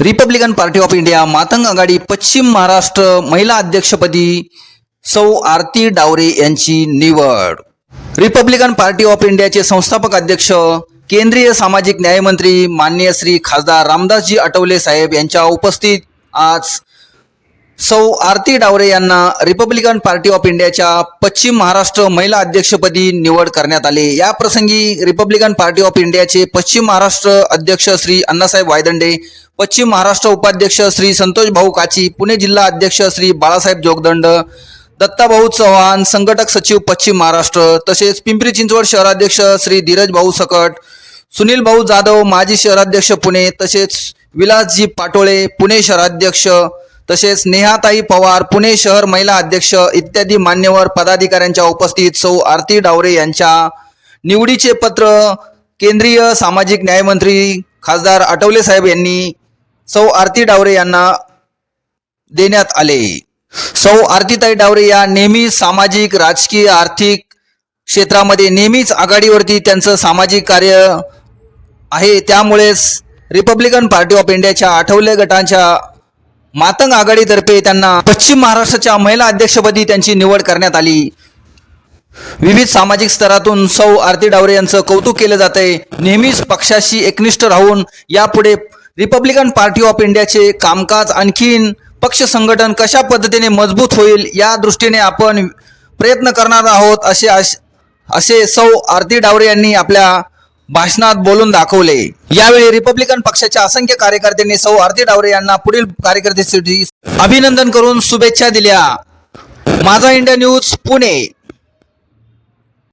Republican party of India Matang आघाडी पश्चिम महाराष्ट्र महिला अध्यक्षपदी सौ आरती डावरे यांची निवड. रिपब्लिकन पार्टी ऑफ इंडियाचे संस्थापक अध्यक्ष केंद्रीय सामाजिक न्यायमंत्री माननीय श्री खासदार रामदासजी आठवले साहेब यांच्या उपस्थित आज सौ आरती डावरे यांना रिपब्लिकन पार्टी ऑफ इंडियाच्या पश्चिम महाराष्ट्र महिला अध्यक्षपदी निवड करण्यात आली. या प्रसंगी रिपब्लिकन पार्टी ऑफ इंडियाचे पश्चिम महाराष्ट्र अध्यक्ष श्री अण्णासाहेब वायदंडे पश्चिम महाराष्ट्र उपाध्यक्ष श्री संतोष भाऊ काची पुणे जिल्हा अध्यक्ष श्री बाळासाहेब जोगदंड दत्ताभाऊ चव्हाण संघटक सचिव पश्चिम महाराष्ट्र तसेच पिंपरी चिंचवड शहराध्यक्ष श्री धीरज भाऊ सकट सुनील भाऊ जाधव माजी शहराध्यक्ष पुणे तसेच विलासजी पाटोळे पुणे शहराध्यक्ष तसेच नेहाताई पवार पुणे शहर महिला अध्यक्ष इत्यादी मान्यवर पदाधिकाऱ्यांच्या उपस्थित सौ आरती डावरे यांच्या निवडीचे पत्र केंद्रीय सामाजिक न्यायमंत्री खासदार आठवले साहेब यांनी सौ आरती डावरे यांना देण्यात आले. सौ आरतीताई डावरे या नेहमी सामाजिक राजकीय आर्थिक क्षेत्रामध्ये नेहमीच आघाडीवरती त्यांचं सामाजिक कार्य आहे. त्यामुळेच रिपब्लिकन पार्टी ऑफ इंडियाच्या आठवले गटांच्या मातंग आघाडीतर्फे त्यांना पश्चिम महाराष्ट्राच्या महिला अध्यक्षपदी त्यांची निवड करण्यात आली. विविध सामाजिक स्तरातून सौ आरती डावरे यांचं कौतुक केलं जात आहे नेहमीच पक्षाशी एकनिष्ठ राहून यापुढे रिपब्लिकन पार्टी ऑफ इंडियाचे कामकाज आणखीन पक्ष संघटन कशा पद्धतीने मजबूत होईल या दृष्टीने आपण प्रयत्न करणार आहोत असे असे सौ आरती डावरे यांनी आपल्या भाषणात बोलून दाखवले. यावेळी रिपब्लिकन पक्षाच्या असंख्य कार्यकर्त्यांनी सौ आरती डावरे यांना पुढील कार्यकर्त्यासाठी अभिनंदन करून शुभेच्छा दिल्या. माझा इंडिया न्यूज पुणे.